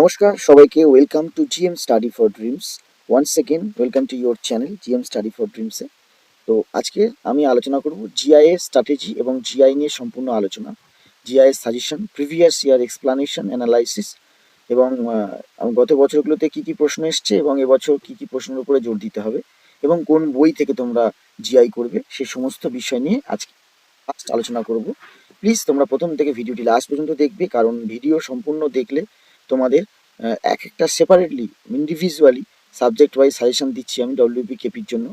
নমস্কার, সবাইকে welcome to GM study for dreams once second welcome to your channel GM study for ড্রিমসে তো আজকে আমি আলোচনা করব জিআই এর স্ট্র্যাটেজি এবং জিআই নিয়ে সম্পূর্ণ আলোচনা। জিআই এর suggestion previous year explanation analysis এবং গত বছরগুলোতে কি কি প্রশ্ন এসছে এবং এবছর কি কি প্রশ্নের উপরে জোর দিতে হবে এবং কোন বই থেকে তোমরা জিআই করবে সে সমস্ত বিষয় নিয়ে আজকে আলোচনা করব। প্লিজ তোমরা প্রথম থেকে ভিডিওটি লাস্ট পর্যন্ত দেখবে কারণ ভিডিও সম্পূর্ণ দেখলে তোমাদের এক একটা separately individually subject wise suggestion দিচ্ছি আমি ডব্লিউপি কেপির জন্য।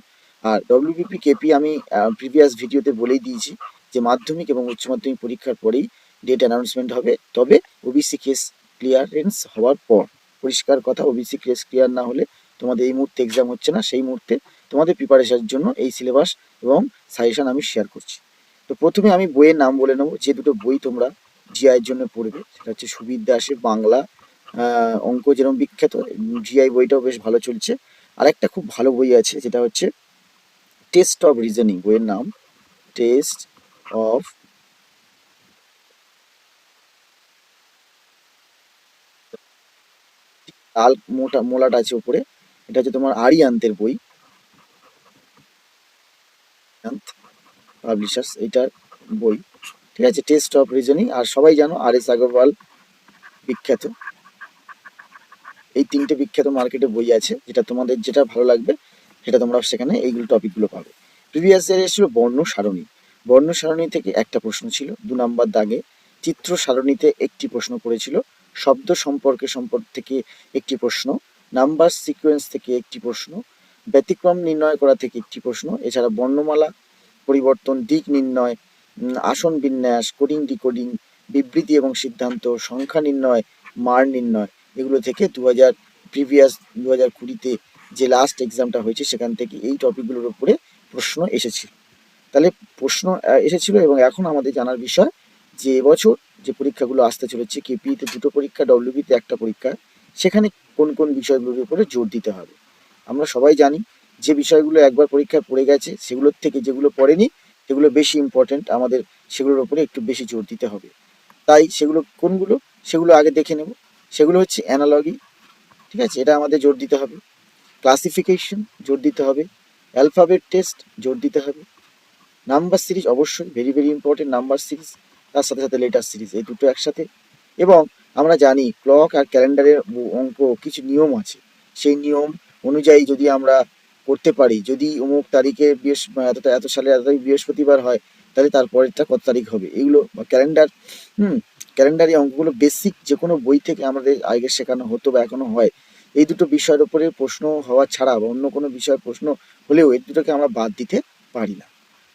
আর ডব্লিউবিপি কেপি আমি প্রিভিয়াস ভিডিওতে বলেই দিয়েছি যে মাধ্যমিক এবং উচ্চ মাধ্যমিক পরীক্ষার পরেই ডেট অ্যানাউন্সমেন্ট হবে। তবে ওবিসি কেস ক্লিয়ারেন্স হওয়ার পর, পরিষ্কার কথা ওবিসি কেস ক্লিয়ার না হলে তোমাদের এই মুহূর্তে এক্সাম হচ্ছে না। সেই মুহূর্তে তোমাদের প্রিপারেশনের জন্য এই সিলেবাস এবং সাজেশন আমি শেয়ার করছি। তো প্রথমে আমি বইয়ের নাম বলে নেব। যে দুটো বই তোমরা জিআইয়ের জন্য পড়বে, সেটা হচ্ছে সুবির দাসের বাংলা অঙ্ক যেরকম বিখ্যাত জিআই বইটাও বেশ ভালো চলছে। আরেকটা খুব ভালো বই আছে, যেটা হচ্ছে টেস্ট অফ রিজনিং বইয়ের নাম। টেস্ট অফ লাল মোটা, মোলাটা আছে উপরে। এটা হচ্ছে তোমার আরিয়ান্তের বই। পাবলিশার্স, এইটার বই। ঠিক আছে টেস্ট অফ রিজনিং আর সবাই জানো, আর এস আগরওয়াল বিখ্যাত। এই তিনটে বিখ্যাত মার্কেটে বই আছে, যেটা তোমাদের যেটা ভালো লাগবে, সেটা তোমরা সেখানে এইগুলো টপিকগুলো পাবে। প্রিভিয়াস ইয়ার এসেছিল বর্ণ সারণী। বর্ণ সারণী থেকে একটা প্রশ্ন ছিল, দু নাম্বার দাগে চিত্র সারণীতে একটি প্রশ্ন করেছিল শব্দ সম্পর্কে সম্পর্ক থেকে একটি প্রশ্ন নাম্বার সিকোয়েন্স থেকে একটি প্রশ্ন, ব্যতিক্রম নির্ণয় করা থেকে একটি প্রশ্ন, এছাড়া বর্ণমালা পরিবর্তন, দিক নির্ণয় আসন বিন্যাস কোডিং ডিকোডিং বিবৃতি এবং সিদ্ধান্ত, সংখ্যা নির্ণয় মার নির্ণয় এগুলো থেকে দু হাজার প্রিভিয়াস দু হাজার কুড়িতে যে লাস্ট এক্সামটা হয়েছে, সেখান থেকে এই টপিকগুলোর উপরে প্রশ্ন এসেছিল তাহলে প্রশ্ন এসেছিল এবং এখন আমাদের জানার বিষয় যে এবছর যে পরীক্ষাগুলো আসতে চলেছে কেপিতে দুটো পরীক্ষা ডব্লিউবিতে একটা পরীক্ষা, সেখানে কোন কোন বিষয়গুলোর উপরে জোর দিতে হবে? আমরা সবাই জানি যে বিষয়গুলো একবার পরীক্ষায় পড়ে গেছে, সেগুলোর থেকে যেগুলো পড়েনি, সেগুলো বেশি ইম্পর্ট্যান্ট আমাদের সেগুলোর উপরে একটু বেশি জোর দিতে হবে। তাই সেগুলো কোনগুলো, সেগুলো আগে দেখে নেব। সেগুলো হচ্ছে অ্যানালগি ঠিক আছে? এটা আমাদের জোর দিতে হবে। ক্লাসিফিকেশন জোর দিতে হবে। অ্যালফাবেট টেস্ট জোর দিতে হবে। নাম্বার সিরিজ অবশ্যই very very important number series তার সাথে সাথে লেটার সিরিজ এই দুটো একসাথে। এবং আমরা জানি ক্লক আর ক্যালেন্ডারের অঙ্ক কিছু নিয়ম আছে। সেই নিয়ম অনুযায়ী যদি আমরা করতে পারি, যদি অমুক তারিখে বৃহস্প, এত এত সালে এত তারিখ বৃহস্পতিবার হয়, তাহলে তারপরেরটা কত তারিখ হবে? এগুলো ক্যালেন্ডার, হুম ক্যালেন্ডারি অঙ্কগুলো বেসিক যে কোনো বই থেকে আমাদের আগে শেখানো হতো বা এখনও হয়, এই দুটো বিষয়ের উপরে প্রশ্ন হওয়া ছাড়া বা অন্য কোনো বিষয়ের প্রশ্ন হলেও এই দুটোকে আমরা বাদ দিতে পারি না।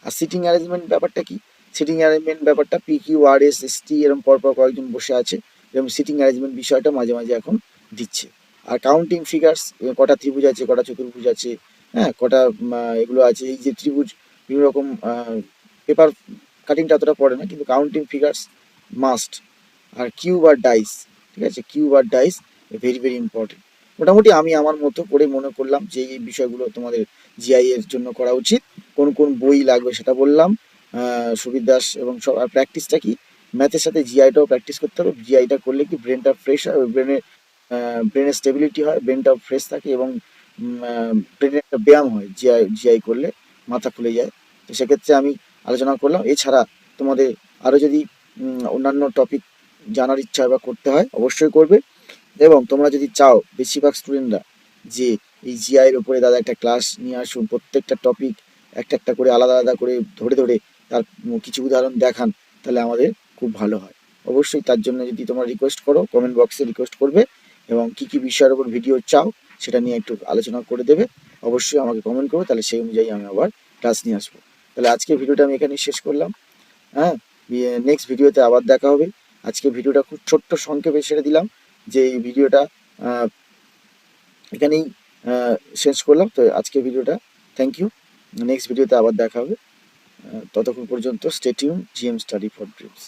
আর সিটিং অ্যারেঞ্জমেন্ট ব্যাপারটা কি? সিটিং অ্যারেঞ্জমেন্ট ব্যাপারটা P Q R S S T এরকম পরপর কয়েকজন বসে আছে এরকম সিটিং অ্যারেঞ্জমেন্ট বিষয়টা মাঝে মাঝে এখন দিচ্ছে। আর কাউন্টিং ফিগার্স কটা ত্রিভুজ আছে, কটা চতুর্ভুজ আছে হ্যাঁ কটা এগুলো আছে, এই যে ত্রিভুজ, বিভিন্ন রকম পেপার কাটিংটা অতটা পড়ে না, কিন্তু কাউন্টিং ফিগার্স মাস্ট আর কিউব আর ডাইস, ঠিক আছে? কিউব আর ডাইস ভেরি ভেরি ইম্পর্টেন্ট মোটামুটি আমি আমার মতো করে মনে করলাম যে এই বিষয়গুলো তোমাদের জিআই এর জন্য করা উচিত। কোন কোন বই লাগবে সেটা বললাম। সুবির দাস এবং সব, আর প্র্যাকটিসটা কি? ম্যাথের সাথে জিআইটাও প্র্যাকটিস করতে হবে। জিআইটা করলে কি ব্রেনটা ফ্রেশ হয় ব্রেনের ব্রেনের স্টেবিলিটি হয় ব্রেনটাও ফ্রেশ থাকে এবং ব্রেনের একটা ব্যায়াম হয় জিআই জিআই করলে মাথা খুলে যায়। তো সেক্ষেত্রে আমি আলোচনা করলাম। এছাড়া তোমাদের আরও যদি অন্যান্য টপিক জানার ইচ্ছা বা করতে হয়, অবশ্যই করবে। এবং তোমরা যদি চাও বেশিরভাগ স্টুডেন্টরা যে এই জিআইয়ের উপরে দাদা একটা ক্লাস নিয়ে আসুন, প্রত্যেকটা টপিক একটা একটা করে আলাদা আলাদা করে ধরে ধরে তার কিছু উদাহরণ দেখান, তাহলে আমাদের খুব ভালো হয়। অবশ্যই তার জন্য যদি তোমরা রিকোয়েস্ট করো কমেন্ট বক্সে রিকোয়েস্ট করবে এবং কি কি বিষয়ের উপর ভিডিও চাও, সেটা নিয়ে একটু আলোচনা করে দেবে। অবশ্যই আমাকে কমেন্ট করো তাহলে সেই অনুযায়ী আমি আবার ক্লাস নিয়ে আসব। তাহলে আজকে ভিডিওটা আমি এখানেই শেষ করলাম। হ্যাঁ নেক্সট ভিডিওতে আবার দেখা হবে। আজকে ভিডিওটা খুব ছোট্ট সংক্ষেপে ছেড়ে দিলাম যে এই ভিডিওটা এখানেই শেষ করলাম। তো আজকে ভিডিওটা থ্যাংক ইউ নেক্সট ভিডিওতে আবার দেখা হবে। ততক্ষণ পর্যন্ত stay tuned GM study for dreams